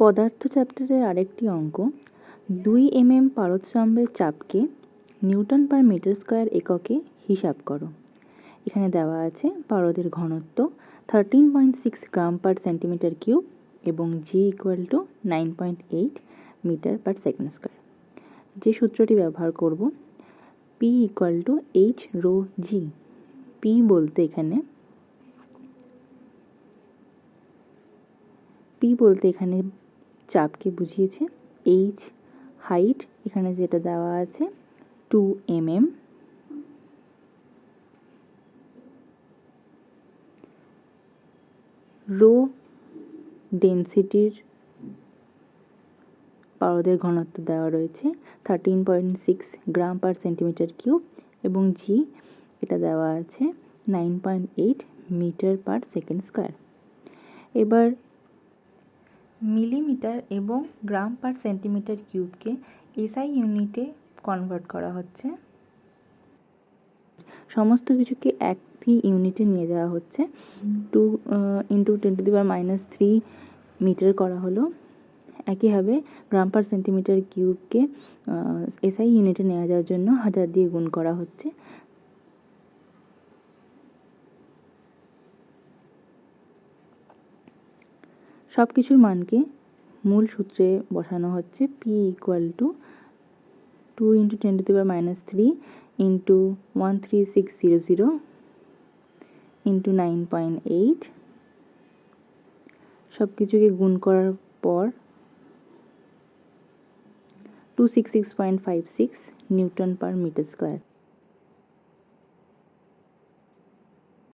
পদার্থ চ্যাপ্টারের আরেকটি অঙ্ক, দুই এমএম পারদস্তম্ভের চাপকে নিউটন পার মিটার স্কোয়ার এককে হিসাব করো। এখানে দেওয়া আছে পারদের ঘনত্ব thirteen point six gram per centimetre cube এবং g equal to nine point eight metre per second square. যে সূত্রটি ব্যবহার করব p equal to h rho g p বলতে এখানে পি বলতে এখানে চাপকে বুঝিয়েছে। এইচ হাইট এখানে যেটা দেওয়া আছে টু এম এম রো ডেন্সিটির পারদের ঘনত্ব দেওয়া রয়েছে thirteen point six gram per centimetre cube এবং জি এটা দেওয়া আছে nine point eight metre per second square এবার মিলিমিটার এবং গ্রাম পার সেন্টিমিটার কিউবকে এসআই ইউনিটে কনভার্ট করা হচ্ছে। সমস্ত কিছুকে একটি ইউনিটে নিয়ে যাওয়া হচ্ছে। Two into ten to the power minus three metre করা হলো। একইভাবে গ্রাম পার সেন্টিমিটার কিউবকে এসআই ইউনিটে নেওয়া যাওয়ার জন্য হাজার দিয়ে গুণ করা হচ্ছে। সব কিছুর মানকে মূল সূত্রে বসানো হচ্ছে p equal to two into ten to the minus three into one three six zero zero into nine point eight সব কিছুকে গুণ করার পর two six six point five six newton per metre square.